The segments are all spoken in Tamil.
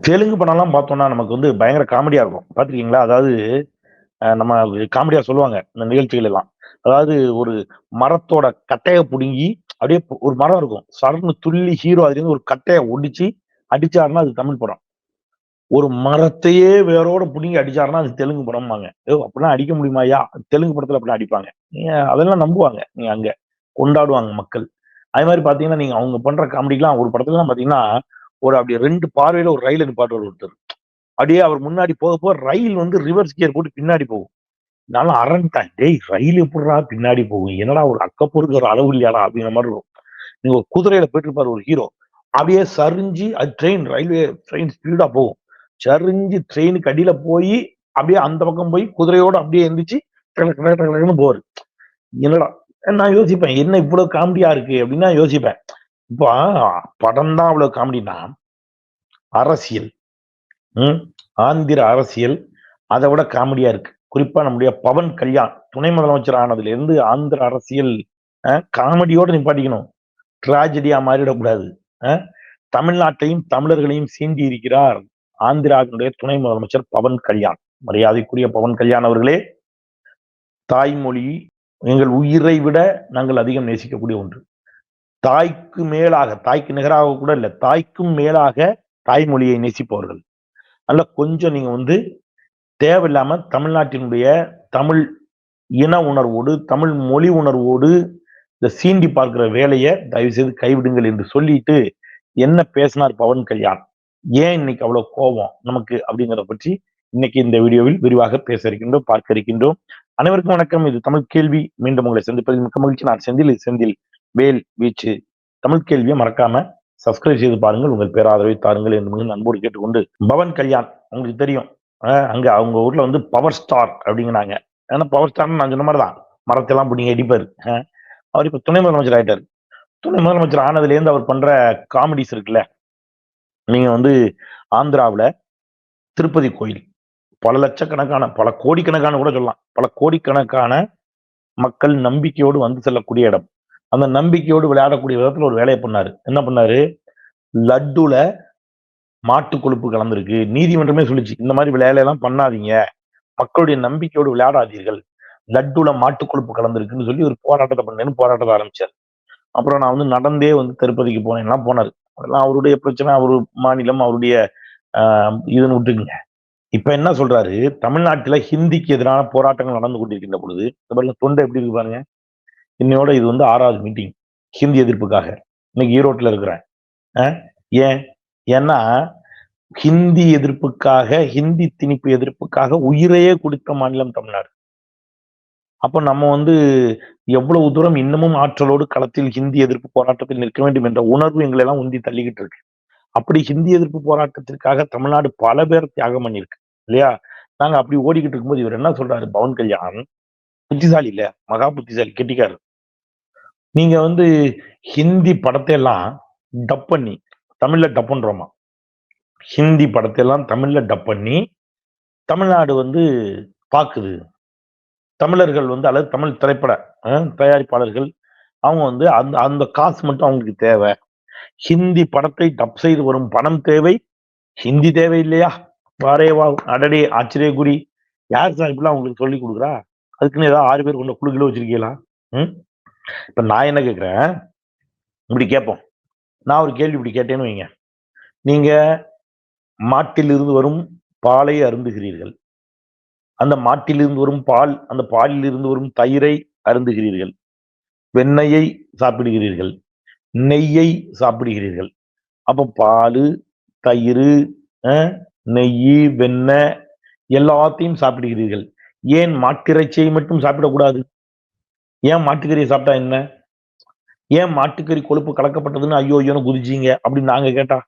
தெலுங்கு படம்லாம் பார்த்தோம்னா, நமக்கு வந்து பயங்கர காமெடியா இருக்கும். பார்த்துருக்கீங்களா? அதாவது நம்ம காமெடியா சொல்லுவாங்க, இந்த நிகழ்ச்சிகள் எல்லாம். அதாவது ஒரு மரத்தோட கட்டையை புடுங்கி, அப்படியே ஒரு மரம் இருக்கும். சடர்ன்னு துள்ளி ஹீரோ அதுலேருந்து ஒரு கட்டையை ஒடிச்சு, அடிச்சாருன்னா அது தமிழ் படம். ஒரு மரத்தையே வேரோட புடுங்கி அடிச்சாருன்னா, அது தெலுங்கு படம்பாங்க. ஏ அப்படிலாம் அடிக்க முடியுமா ஐயா தெலுங்கு படத்துல அப்படிலாம் அடிப்பாங்க. நீங்க அதெல்லாம் நம்புவாங்க. நீங்க அங்க. கொண்டாடுவாங்க மக்கள். அதே மாதிரி பாத்தீங்கன்னா நீங்க அவங்க பண்ற காமெடிக்கெல்லாம் ஒரு படத்துலலாம் பாத்தீங்கன்னா ஒரு அப்படி ரெண்டு பார்வையில ஒரு ரயில் நிப்பாட்டுவாரு ஒருத்தர். அப்படியே அவர் முன்னாடி போக, போக ரயில் வந்து ரிவர்ஸ் கியர் போட்டு பின்னாடி போகும். நானும் அரண்டுட்டேன். "டேய் ரயில் எப்படிடா பின்னாடி போகும்? என்னடா ஒரு அக்கப்பொறுக்கு ஒரு அளவு இல்லையாடா?" அப்படிங்கிற மாதிரி இருக்கும். நீங்க ஒரு குதிரையில போயிட்டு இருப்பாரு ஒரு ஹீரோ. அப்படியே சரிஞ்சு அது ட்ரெயின் ரயில்வே ட்ரெயின் ஸ்பீடா போகும். சரிஞ்சு ட்ரெயினுக்கு அடியில போயி, அப்படியே அந்த பக்கம் போய் குதிரையோட அப்படியே எந்திரிச்சு டக போவாரு. என்னடா நான் யோசிப்பேன். என்ன இவ்வளவு காமெடியா இருக்கு? அப்படின்னு நான் யோசிப்பேன். இப்போ படம் தான் அவ்வளவு காமெடின்னா, அரசியல் ம். ஆந்திர அரசியல் அத விட காமெடியா இருக்கு. குறிப்பா நம்முடைய பவன் கல்யாண் துணை முதலமைச்சர் ஆனதுல இருந்து ஆந்திர அரசியல் காமெடியோட நிப்பாட்டிக்கணும். ட்ராஜடியா மாறிடக்கூடாது. தமிழ்நாட்டையும், தமிழர்களையும் சீண்டி இருக்கிறார். ஆந்திராவினுடைய துணை முதலமைச்சர் பவன் கல்யாண். மரியாதைக்குரிய பவன் கல்யாண் அவர்களே, தாய்மொழி எங்கள் உயிரை விட நாங்கள் அதிகம் நேசிக்கக்கூடிய ஒன்று. தாய்க்கு மேலாக, தாய்க்கு நிகராக கூட இல்லை தாய்க்கும் மேலாக தாய்மொழியை நேசிப்பவர்கள். அதனால கொஞ்சம் நீங்க வந்து தேவையில்லாம தமிழ்நாட்டினுடைய தமிழ் இன உணர்வோடு, தமிழ் மொழி உணர்வோடு இந்த சீண்டி பார்க்கிற வேலையை தயவு செய்து கைவிடுங்கள் என்று சொல்லிட்டு, என்ன பேசினார் பவன் கல்யாண்? ஏன் இன்னைக்கு அவ்வளவு கோபம் நமக்கு அப்படிங்கிறத பற்றி இன்னைக்கு இந்த வீடியோவில் விரிவாக பேச இருக்கின்றோம், பார்க்க இருக்கின்றோம். அனைவருக்கும் வணக்கம். இது தமிழ் கேள்வி. மீண்டும் உங்களை சந்திப்பதில் மிக்க மகிழ்ச்சி. நான் செந்தில். இது செந்தில் வேல் வீச்சு. தமிழ் கேள்வியை மறக்காம சப்ஸ்கிரைப் செய்து பாருங்கள். உங்கள் பேராதரவை தாருங்கள் என்று மிகுந்த அன்போடு கேட்டுக்கொண்டு, பவன் கல்யாண் உங்களுக்கு தெரியும். அங்க அவங்க ஊர்ல வந்து பவர் ஸ்டார் அப்படிங்கிறாங்க. ஏன்னா பவர் ஸ்டார்ன்னு நான் சொன்ன மாதிரி தான். மரத்தெல்லாம் பிடிங்க அடிப்பாரு. அவர் இப்ப துணை முதலமைச்சர் ஆயிட்டாரு. துணை முதலமைச்சர் ஆனதுலேருந்து அவர் பண்ற காமெடிஸ் இருக்குல்ல, நீங்க வந்து ஆந்திராவில் திருப்பதி கோயில். பல லட்சக்கணக்கான, பல கோடிக்கணக்கான கூட சொல்லலாம். பல கோடிக்கணக்கான மக்கள் நம்பிக்கையோடு வந்து செல்லக்கூடிய இடம். அந்த நம்பிக்கையோடு விளையாடக்கூடிய விதத்தில் ஒரு வேலையை பண்ணாரு. என்ன பண்ணாரு? லட்டுல மாட்டு கொழுப்பு கலந்துருக்கு நீதிமன்றமே சொல்லிச்சு இந்த மாதிரி வேலையெல்லாம் பண்ணாதீங்க. மக்களுடைய நம்பிக்கையோடு விளையாடாதீர்கள். லட்டுல மாட்டு கொழுப்பு கலந்துருக்குன்னு சொல்லி ஒரு போராட்டத்தை பண்ணேன்னு போராட்டத்தை ஆரம்பிச்சார் அப்புறம் நான் வந்து நடந்தே வந்து திருப்பதிக்கு போனேன்லாம் போனார் அதெல்லாம் அவருடைய பிரச்சனை, அவரு மாநிலம், அவருடைய இதுன்னு விட்டுக்குங்க. இப்ப என்ன சொல்றாரு? தமிழ்நாட்டில் ஹிந்திக்கு எதிரான போராட்டங்கள் நடந்து கொண்டிருக்கின்ற பொழுது, இந்த பாருங்க தொண்டை எப்படி இருக்கு பாருங்க. இன்னையோட இது வந்து ஆறாவது மீட்டிங். ஹிந்தி எதிர்ப்புக்காக. இன்னைக்கு ஈரோட்ல இருக்கிறேன். ஏன்? ஏன்னா, ஹிந்தி எதிர்ப்புக்காக, ஹிந்தி திணிப்பு எதிர்ப்புக்காக உயிரையே கொடுத்த மாநிலம் தமிழ்நாடு. அப்போ நம்ம வந்து எவ்வளவு தூரம் இன்னமும் ஆற்றலோடு களத்தில் ஹிந்தி எதிர்ப்பு போராட்டத்தில் நிற்க வேண்டும் என்ற உணர்வு எங்களை எல்லாம் உந்தி தள்ளிக்கிட்டு இருக்கு. அப்படி ஹிந்தி எதிர்ப்பு போராட்டத்திற்காக தமிழ்நாடு பல பேர் தியாகம் பண்ணியிருக்கு. இல்லையா? நாங்க அப்படி ஓடிக்கிட்டு இருக்கும்போது இவர் என்ன சொல்றாரு பவன் கல்யாண், புத்திசாலி இல்ல, மகா புத்திசாலி, கெட்டிக்காரர். நீங்க வந்து ஹிந்தி படத்தை எல்லாம் டப் பண்ணி, தமிழ்ல டப் பண்றோமா. ஹிந்தி படத்தை எல்லாம் தமிழ்ல டப் பண்ணி, தமிழ்நாடு வந்து பார்க்குது தமிழர்கள் வந்து அல்லது தமிழ் திரைப்பட தயாரிப்பாளர்கள், அவங்க வந்து அந்த அந்த காசு மட்டும் அவங்களுக்கு தேவை ஹிந்தி படத்தை டப் செய்து வரும் பணம் தேவை. ஹிந்தி தேவை இல்லையா? வாரே வா அடடே! ஆச்சரியக்குறி. யார் சார் இப்படிலாம் அவங்களுக்கு சொல்லிக் கொடுக்குறா அதுக்குன்னு ஏதாவது ஆறு பேர் கொண்ட குழு வச்சிருக்கீங்களா? ம். இப்ப நான் என்ன கேட்கிறேன், இப்படி கேட்போம். நான் ஒரு கேள்வி இப்படி கேட்டேன்னு வைங்க. நீங்க மாட்டிலிருந்து வரும் பாலை அருந்துகிறீர்கள். அந்த மாட்டிலிருந்து வரும் பால், அந்த பாலிலிருந்து வரும் தயிரை அருந்துகிறீர்கள். வெண்ணெயை சாப்பிடுகிறீர்கள். நெய்யை சாப்பிடுகிறீர்கள். அப்போ பால் தயிர் நெய் வெண்ணெய் எல்லாத்தையும் சாப்பிடுகிறீர்கள். ஏன் மாட்டிறைச்சியை மட்டும் சாப்பிடக்கூடாது? ஏன் மாட்டுக்கறியை சாப்பிட்டா என்ன? ஏன் மாட்டுக்கறி கொழுப்பு கலக்கப்பட்டதுன்னு ஐயோ! ஐயோன்னு குதிச்சிங்க அப்படின்னு நாங்க கேட்டா?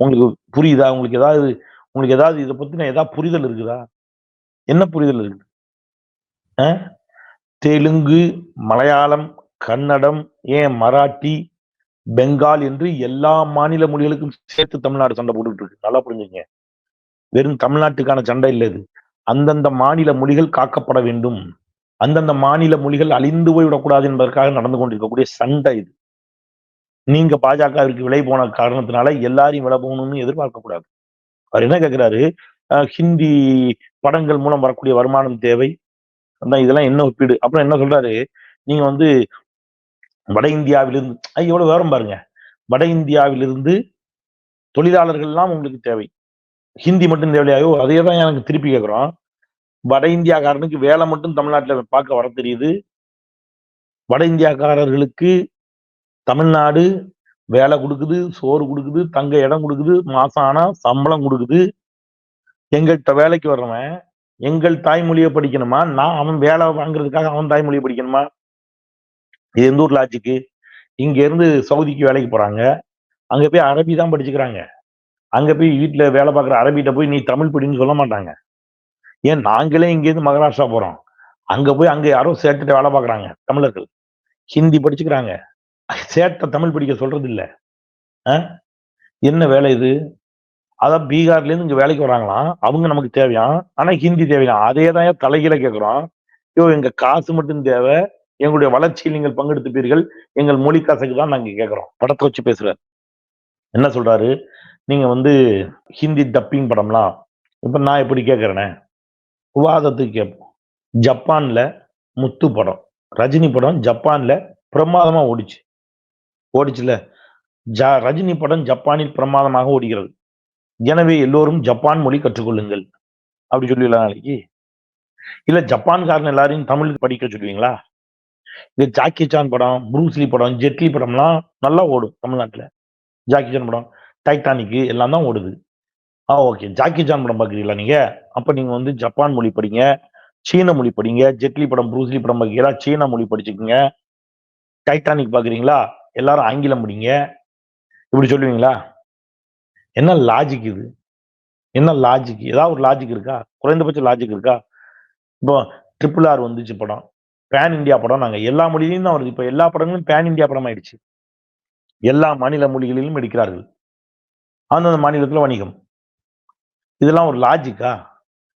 உங்களுக்கு புரியுதா? உங்களுக்கு ஏதாவது உங்களுக்கு ஏதாவது இத பத்தின ஏதாவது புரிதல் இருக்குதா? என்ன புரிதல் இருக்குது தெலுங்கு, மலையாளம், கன்னடம், ஏன் மராட்டி, பெங்கால் என்று எல்லா மாநில மொழிகளுக்கும் சேர்த்து தமிழ்நாடு சண்டை போட்டுக்கிட்டு இருக்கு. நல்லா புரிஞ்சுங்க வெறும் தமிழ்நாட்டுக்கான சண்டை இல்லை இது. அந்தந்த மாநில மொழிகள் காக்கப்பட வேண்டும். அந்தந்த மாநில மொழிகள் அழிந்து போய்விடக்கூடாது என்பதற்காக நடந்து கொண்டிருக்கக்கூடிய சண்டை இது. நீங்க பாஜகவிற்கு விலை போன காரணத்தினால எல்லாரையும் விலை போகணும்னு எதிர்பார்க்க கூடாது அவர் என்ன கேட்கிறாரு ஹிந்தி படங்கள் மூலம் வரக்கூடிய வருமானம் தேவை. அந்த இதெல்லாம் என்ன ஒப்பீடு? அப்புறம் என்ன சொல்றாரு? நீங்க வந்து வட இந்தியாவிலிருந்து எவ்வளவு விவரம் பாருங்க. வட இந்தியாவிலிருந்து தொழிலாளர்கள்லாம் உங்களுக்கு தேவை. ஹிந்தி மட்டும் தேவையாயோ அதே தான் எனக்கு திருப்பி கேட்குறோம் வட இந்தியாக்காரனுக்கு வேலை மட்டும் தமிழ்நாட்டில் பார்க்க வர தெரியுது. வட இந்தியாக்காரர்களுக்கு தமிழ்நாடு வேலை கொடுக்குது சோறு கொடுக்குது தங்க இடம் கொடுக்குது மாசம் ஆனா சம்பளம் கொடுக்குது. எங்கள்கிட்ட வேலைக்கு வர்றவன் எங்கள் தாய்மொழியை படிக்கணுமா? நான் அவன் வேலை வாங்குறதுக்காக அவன் தாய்மொழியை படிக்கணுமா? இது எந்த ஊர் லாஜிக்கு இங்க இருந்து சவுதிக்கு வேலைக்கு போறாங்க. அங்க போய் அரபி தான் படிச்சுக்கிறாங்க. அங்க போய் வீட்டுல வேலை பார்க்குற அரபிகிட்ட போய் நீ தமிழ் படின்னு சொல்ல மாட்டாங்க. ஏன் நாங்களே இங்கேருந்து மகாராஷ்டிரா போறோம். அங்க போய் அங்க யாரோ சேர்த்துட்டு வேலை பார்க்குறாங்க தமிழர்கள். ஹிந்தி படிச்சுக்கிறாங்க. சேர்த்த தமிழ் படிக்க சொல்றது இல்ல. என்ன வேலை இது? அதான் பீகார்ல இருந்து இங்க வேலைக்கு வராங்களாம் அவங்க நமக்கு தேவையாம் ஆனா ஹிந்தி தேவையாம் அதே தான் தலைகீழ கேட்கிறோம் ஐயோ எங்க காசு மட்டும் தேவை. எங்களுடைய வளர்ச்சியில் நீங்கள் பங்கெடுத்துப்பீர்கள். எங்கள் மொழி காசுக்கு தான் நாங்க கேட்கிறோம் படத்தை வச்சு பேசுறாரு. என்ன சொல்றாரு? நீங்க வந்து ஹிந்தி டப்பிங் படம்லாம் இப்ப நான் எப்படி கேட்கறேனே விவாதத்துக்கு கேட்போம். ஜப்பான்ல முத்து படம். ரஜினி படம் ஜப்பான்ல பிரமாதமா ஓடிச்சு. ஓடிச்சுல? ஜ ரஜினி படம் ஜப்பானில் பிரமாதமாக ஓடுகிறது. எனவே எல்லோரும் ஜப்பான் மொழி கற்றுக்கொள்ளுங்கள். அப்படி சொல்லிடலாம் நாளைக்கு? இல்ல ஜப்பான்காரன் எல்லாரையும் தமிழ் படிக்க சொல்லுவீங்களா? இந்த ஜாக்கி சான் படம் புரூஸ்லி படம் ஜெட்லி படம்லாம் நல்லா ஓடும் தமிழ்நாட்டுல. ஜாக்கி சான் படம் டைட்டானிக்கு எல்லாம் தான் ஓடுது. ஆ ஓகே ஜாக்கி ஜான் படம் பார்க்குறீங்களா நீங்க? அப்ப நீங்க வந்து ஜப்பான் மொழி படிங்க சீன மொழி படிங்க ஜெட்லி படம் ப்ரூஸ்லி படம் பார்க்குறீங்களா? சீன மொழி படிச்சுக்கோங்க. டைட்டானிக் பார்க்குறீங்களா? எல்லாரும் ஆங்கிலம் படிங்க. இப்படி சொல்லுவீங்களா? என்ன லாஜிக் இது? என்ன லாஜிக் ஏதாவது ஒரு லாஜிக் இருக்கா? குறைந்தபட்ச லாஜிக் இருக்கா? இப்போ ட்ரிபிள் ஆர் வந்துச்சு படம். பேன் இந்தியா படம் நாங்கள் எல்லா மொழியிலையும் தான் வருது. இப்போ எல்லா படங்களும் பேன் இந்தியா படம் ஆயிடுச்சு. எல்லா மாநில மொழிகளிலும் எடுக்கிறார்கள். அந்தந்த மாநிலத்தில் வணிகம். இதெல்லாம் ஒரு லாஜிக்கா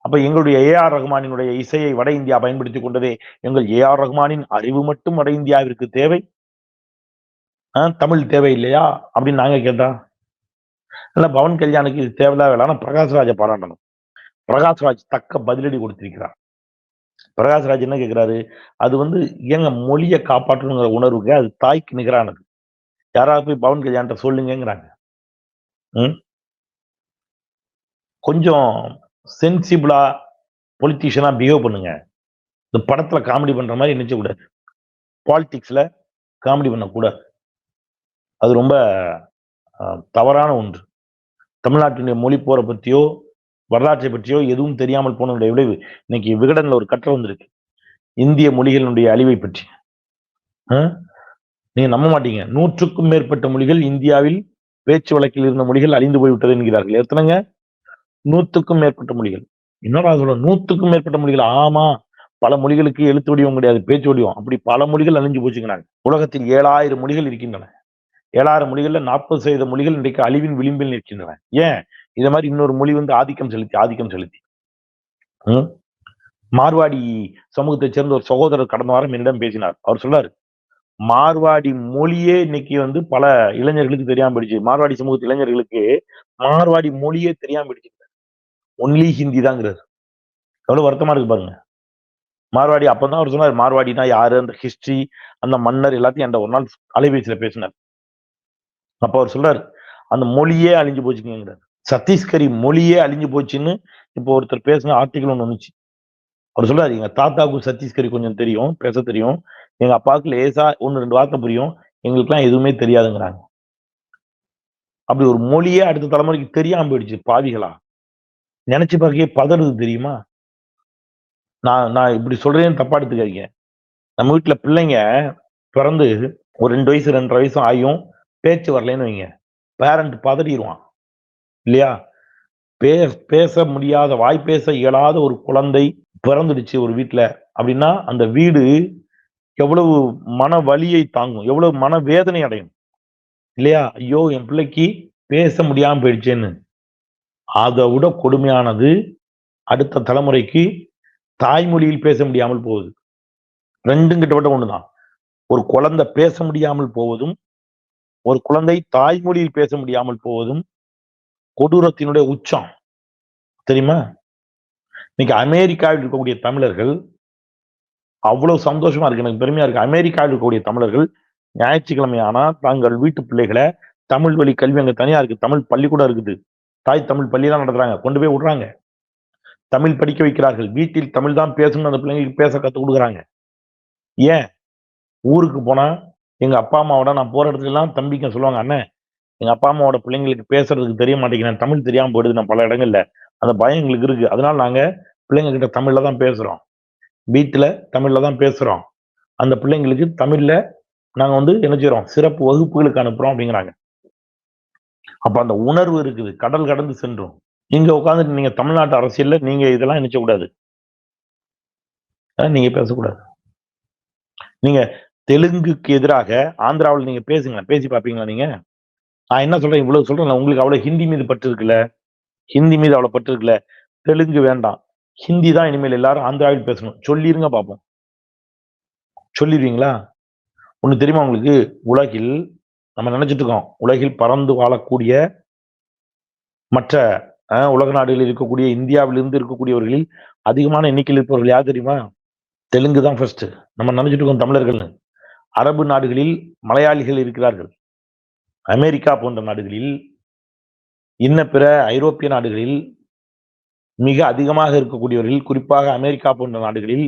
அப்ப எங்களுடைய ஏஆர் ரஹ்மானினுடைய இசையை வட இந்தியா பயன்படுத்தி கொண்டதே எங்கள் ஏஆர் ரஹ்மானின் அறிவு மட்டும் வட இந்தியாவிற்கு தேவை? தமிழ் தேவை இல்லையா? அப்படின்னு நாங்க கேட்டா இல்லை பவன் கல்யாணுக்கு இது தேவையில்லா வேலை ஆனா பிரகாஷ்ராஜை பாராட்டணும். பிரகாஷ்ராஜ் தக்க பதிலடி கொடுத்திருக்கிறார். பிரகாஷ்ராஜ் என்ன கேட்கிறாரு அது வந்து எங்க மொழியை காப்பாற்றணுங்கிற உணர்வுக்கு அது தாய்க்கு நிகரானது. யாராவது போய் பவன் கல்யாண்கிட்ட சொல்லுங்கிறாங்க ம்? கொஞ்சம் சென்சிபிளா பொலிட்டீஷியனா பிஹேவ் பண்ணுங்க. இந்த படத்துல காமெடி பண்ற மாதிரி நினைச்சக்கூடாது பாலிட்டிக்ஸில் பாலிடிக்ஸ்ல காமெடி பண்ணக்கூடாது. அது ரொம்ப தவறான ஒன்று. தமிழ்நாட்டினுடைய மொழி போரை பற்றியோ வரலாற்றை பற்றியோ எதுவும் தெரியாமல் போனதுடைய விளைவு. இன்னைக்கு விகடனில் ஒரு கட்டுரை வந்திருக்கு. இந்திய மொழிகளினுடைய அழிவை பற்றி. நீங்கள் நீங்க நம்ப மாட்டீங்க. நூற்றுக்கும் மேற்பட்ட மொழிகள் இந்தியாவில் பேச்சு வழக்கில் இருந்த மொழிகள் அழிந்து போய்விட்டது என்கிறார்கள். எத்தனைங்க? நூற்றுக்கும் மேற்பட்ட மொழிகள். இன்னொரு சொல்ல நூற்றுக்கும் மேற்பட்ட மொழிகள். ஆமா பல மொழிகளுக்கு எழுத்து வடிவம் கிடையாது பேச்சு வடிவம். அப்படி பல மொழிகள் அழிஞ்சு போச்சுங்கிறாங்க. உலகத்தில் ஏழாயிரம் மொழிகள் இருக்கின்றன. ஏழாயிரம் மொழிகள்ல நாற்பது சதவீத மொழிகள் இன்றைக்கு அழிவின் விளிம்பில் நிற்கின்றன. ஏன்? இதை மாதிரி இன்னொரு மொழி வந்து ஆதிக்கம் செலுத்தி ஆதிக்கம் செலுத்தி. ம்? மார்வாடி சமூகத்தைச் சேர்ந்த ஒரு சகோதரர் கடந்த வாரம் என்னிடம் பேசினார். அவர் சொல்றாரு மார்வாடி மொழியே இன்னைக்கு வந்து பல இளைஞர்களுக்கு தெரியாம போயிடுச்சு. மார்வாடி சமூகத்து இளைஞர்களுக்கு மார்வாடி மொழியே தெரியாம போயிடுச்சு. ஒன்லி ஹிந்தி தாங்கிறார் எவ்வளவு வருத்தமா இருக்கு பாருங்க. மார்வாடி அப்பதான் அவர் சொன்னார் மார்வாடினா யாரு? அந்த ஹிஸ்டரி அந்த மன்னர் எல்லாத்தையும் அந்த ஒரு நாள் அலைபேசியில பேசினார். அப்ப அவர் சொல்றாரு அந்த மொழியே அழிஞ்சு போச்சுங்கிறார். சத்தீஸ்கரி மொழியே அழிஞ்சு போச்சுன்னு இப்போ ஒருத்தர் பேசின ஆர்டிகல் ஒன்று வந்துச்சு. அவர் சொல்றாரு எங்க தாத்தாவுக்கும் சத்தீஸ்கரி கொஞ்சம் தெரியும் பேச தெரியும். எங்க அப்பாவுக்கு லேசா ஒன்று ரெண்டு வார்த்தை புரியும். எங்களுக்குலாம் எதுவுமே தெரியாதுங்கிறாங்க. அப்படி ஒரு மொழியே அடுத்த தலைமுறைக்கு தெரியாம போயிடுச்சு பாவிகளா. நினைச்சு பார்க்கவே பதறுது தெரியுமா? நான் நான் இப்படி சொல்றேன்னு தப்பா எடுத்துக்காதீங்க. நம்ம வீட்டுல பிள்ளைங்க பிறந்து ஒரு ரெண்டு வயசு ரெண்டரை வயசு ஆயும் பேச்சு வரலைன்னு வைங்க. பேரண்ட் பதறிடுவான். இல்லையா? பே பேச முடியாத வாய் பேச இயலாத ஒரு குழந்தை பிறந்துடுச்சு ஒரு வீட்டுல அப்படின்னா அந்த வீடு எவ்வளவு மன வலியை தாங்கும் எவ்வளவு மன வேதனை அடையும். இல்லையா? ஐயோ என் பிள்ளைக்கு பேச முடியாம போயிடுச்சேன்னு. அதை விட கொடுமையானது அடுத்த தலைமுறைக்கு தாய்மொழியில் பேச முடியாமல் போகுது. ரெண்டும் கிட்டத்தட்ட தான் ஒரு குழந்தை பேச முடியாமல் போவதும் ஒரு குழந்தை தாய்மொழியில் பேச முடியாமல் போவதும் கொடூரத்தினுடைய உச்சம். தெரியுமா? இன்னைக்கு அமெரிக்காவில் இருக்கக்கூடிய தமிழர்கள் அவ்வளவு சந்தோஷமா இருக்கு எனக்கு பெருமையா இருக்கு. அமெரிக்காவில் இருக்கக்கூடிய தமிழர்கள் ஞாயிற்றுக்கிழமை ஆனா தாங்கள் வீட்டு பிள்ளைகளை தமிழ் வழி கல்வி அங்க தனியா இருக்கு தமிழ் பள்ளிக்கூடம் இருக்குது. தாய் தமிழ் பள்ளியெல்லாம் நடத்துறாங்க. கொண்டு போய் விடுறாங்க. தமிழ் படிக்க வைக்கிறார்கள். வீட்டில் தமிழ் தான் பேசணும்னு அந்த பிள்ளைங்களுக்கு பேச கற்றுக் கொடுக்குறாங்க. ஏன்? ஊருக்கு போனால் எங்கள் அப்பா அம்மாவோட நான் போகிற இடத்துல எல்லாம் தம்பிக்க சொல்லுவாங்க அண்ணன் எங்கள் அப்பா அம்மாவோட பிள்ளைங்களுக்கு பேசுறதுக்கு தெரிய மாட்டேங்கிறேன் தமிழ் தெரியாமல் போயிடுது. நான் பல இடங்கள்ல அந்த பயம் எங்களுக்கு இருக்குது அதனால நாங்கள் பிள்ளைங்க கிட்ட தமிழில் தான் பேசுகிறோம் வீட்டில் தமிழில் தான் பேசுகிறோம் அந்த பிள்ளைங்களுக்கு தமிழில் நாங்கள் வந்து என்ன செய்கிறோம் சிறப்பு வகுப்புகளுக்கு அனுப்புகிறோம் அப்படிங்கிறாங்க. அப்ப அந்த உணர்வு இருக்குது. கடல் கடந்து சென்றோம். இங்க உட்காந்துட்டு நீங்க தமிழ்நாட்டு அரசியல்ல நீங்க இதெல்லாம் நினைச்ச கூடாது. நீங்க பேசக்கூடாது. நீங்க தெலுங்குக்கு எதிராக ஆந்திராவில் நீங்க பேசுங்க. பேசி பார்ப்பீங்களா நீங்க? நான் என்ன சொல்றேன்? இவ்வளவு சொல்றேன் உங்களுக்கு அவ்வளவு ஹிந்தி மீது பற்று இருக்குல்ல? ஹிந்தி மீது அவ்வளவு பற்று இருக்குல்ல? தெலுங்கு வேண்டாம். ஹிந்தி தான் இனிமேல் எல்லாரும் ஆந்திராவில் பேசணும். சொல்லிருங்க பார்ப்போம் சொல்லிடுவீங்களா ஒன்று தெரியுமா உங்களுக்கு? உலகில் நம்ம நினைச்சிட்டு இருக்கோம். உலகில் பறந்து வாழக்கூடிய மற்ற உலக நாடுகளில் இருக்கக்கூடிய இந்தியாவிலிருந்து இருக்கக்கூடியவர்களில் அதிகமான எண்ணிக்கையில் இருப்பவர்கள் யார் தெரியுமா? தெலுங்கு தான் ஃபர்ஸ்ட் நம்ம நினைச்சிட்டு இருக்கோம் தமிழர்கள்னு அரபு நாடுகளில் மலையாளிகள் இருக்கிறார்கள். அமெரிக்கா போன்ற நாடுகளில் இன்ன பிற ஐரோப்பிய நாடுகளில் மிக அதிகமாக இருக்கக்கூடியவர்கள் குறிப்பாக அமெரிக்கா போன்ற நாடுகளில்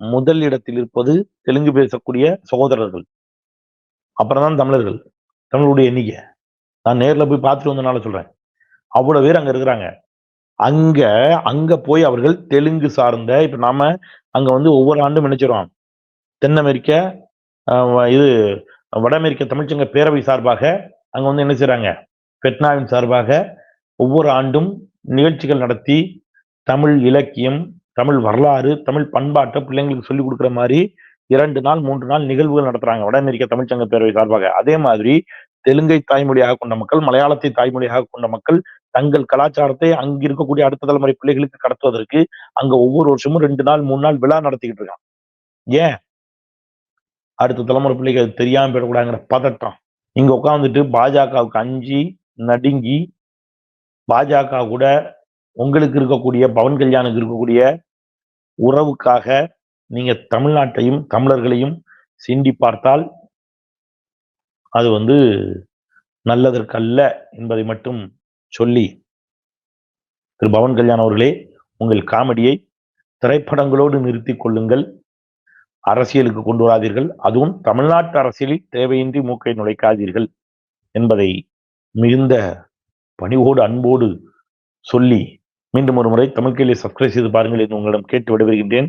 முதல் இடத்தில் இருப்பது தெலுங்கு பேசக்கூடிய சகோதரர்கள். அப்புறம் தான் தமிழர்கள். தமிழுடைய எண்ணிக்கை. நான் நேரில் போய் பார்த்துட்டு வந்தனால சொல்கிறேன் அவ்வளோ பேர் அங்கே இருக்கிறாங்க. அங்கே அங்கே போய் அவர்கள் தெலுங்கு சார்ந்த இப்போ நாம் அங்கே வந்து ஒவ்வொரு ஆண்டும் நினைச்சிரும் தென் அமெரிக்க இது வட அமெரிக்க தமிழ்ச்சங்க பேரவை சார்பாக அங்கே வந்து என்ன செய்கிறாங்க பெட்னாவின் சார்பாக ஒவ்வொரு ஆண்டும் நிகழ்ச்சிகள் நடத்தி தமிழ் இலக்கியம் தமிழ் வரலாறு தமிழ் பண்பாட்டை பிள்ளைங்களுக்கு சொல்லிக் கொடுக்குற மாதிரி இரண்டு நாள் மூன்று நாள் நிகழ்வுகள் நடத்துறாங்க. வட அமெரிக்க தமிழ்ச்சங்க பேரவை சார்பாக. அதே மாதிரி தெலுங்கை தாய்மொழியாக கொண்ட மக்கள் மலையாளத்தை தாய்மொழியாக கொண்ட மக்கள் தங்கள் கலாச்சாரத்தை அங்க இருக்கக்கூடிய அடுத்த தலைமுறை பிள்ளைகளுக்கு கடத்துவதற்கு அங்க ஒவ்வொரு வருஷமும் ரெண்டு நாள் மூணு நாள் விழா நடத்திக்கிட்டு இருக்கான் ஏன்? அடுத்த தலைமுறை பிள்ளைகள் தெரியாம போயிடக்கூடாங்கிற பதட்டம். இங்க உட்காந்துட்டு பாஜகவுக்கு அஞ்சு நடுங்கி பாஜக கூட உங்களுக்கு இருக்கக்கூடிய பவன் கல்யாணுக்கு இருக்கக்கூடிய உறவுக்காக நீங்க தமிழ்நாட்டையும் தமிழர்களையும் சிண்டி பார்த்தால் அது வந்து நல்லதற்கல்ல என்பதை மட்டும் சொல்லி திரு பவன் கல்யாண் அவர்களே உங்கள் காமெடியை திரைப்படங்களோடு நிறுத்தி கொள்ளுங்கள். அரசியலுக்கு கொண்டு வராதீர்கள். அதுவும் தமிழ்நாட்டு அரசியலில் தேவையின்றி மூக்கை நுழைக்காதீர்கள் என்பதை மிகுந்த பணிவோடு அன்போடு சொல்லி மீண்டும் ஒரு முறை தமிழ்கையிலே சப்ஸ்கிரைப் செய்து பாருங்கள் என்று உங்களிடம் கேட்டு விடைபெறுகின்றேன்.